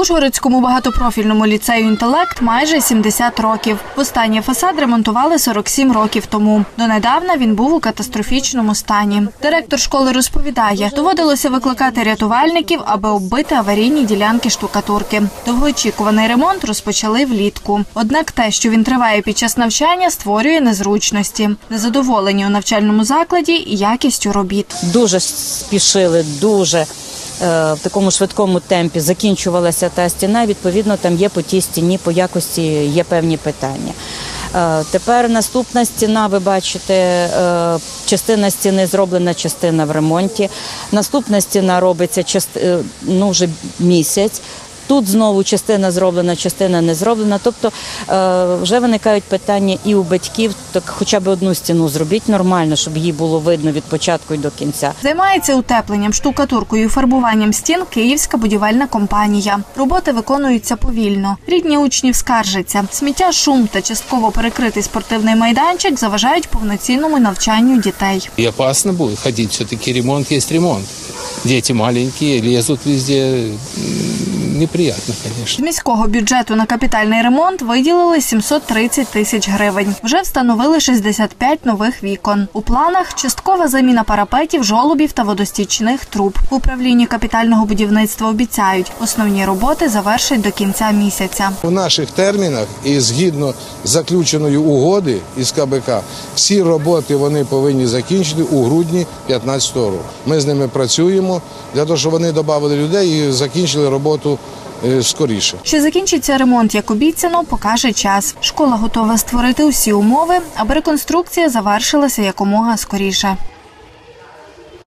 Ужгородському багатопрофільному ліцею інтелект майже 70 років. Востаннє фасад ремонтували 47 років тому. Донедавна він був у катастрофічному стані. Директор школи розповідає, доводилося викликати рятувальників, аби оббити аварійні ділянки штукатурки. Довгоочікуваний ремонт розпочали влітку. Однак те, що він триває під час навчання, створює незручності. Незадоволені у навчальному закладі і якістю робіт. дуже спішили, дуже в такому швидкому темпі закінчувалася та стіна. Відповідно, там є по тій стіні, по якості є певні питання. Е, Тепер наступна стіна, ви бачите, е, частина стіни зроблена, частина в ремонті. Наступна стіна робиться е, ну, вже місяць. Тут знову частина зроблена, частина не зроблена. Тобто е, вже виникають питання і у батьків, так хоча б одну стіну зробіть нормально, щоб її було видно від початку і до кінця. Займається утепленням, штукатуркою і фарбуванням стін київська будівельна компанія. Роботи виконуються повільно. Рідні учнів скаржаться. Сміття, шум та частково перекритий спортивний майданчик заважають повноцінному навчанню дітей. И опасно будет ходить. Все-таки ремонт есть ремонт. Дети маленькие, лезут везде. Неприятно, конечно. З міського бюджету на капітальний ремонт виділили 730 тисяч гривень. Вже встановили 65 нових вікон. У планах часткова заміна парапетів, жолобів та водостічних труб. В управлінні капітального будівництва обіцяють, основні роботи завершать до кінця місяця. В наших термінах і згідно заключеної угоди із КБК, всі роботи вони повинні закінчити у грудні 2015 року. Ми з ними працюємо для того, щоб вони додали людей і закінчили роботу скоріше. Що закінчиться ремонт, як обіцяно, покаже час. Школа готова створити усі умови, аби реконструкція завершилася якомога скоріше.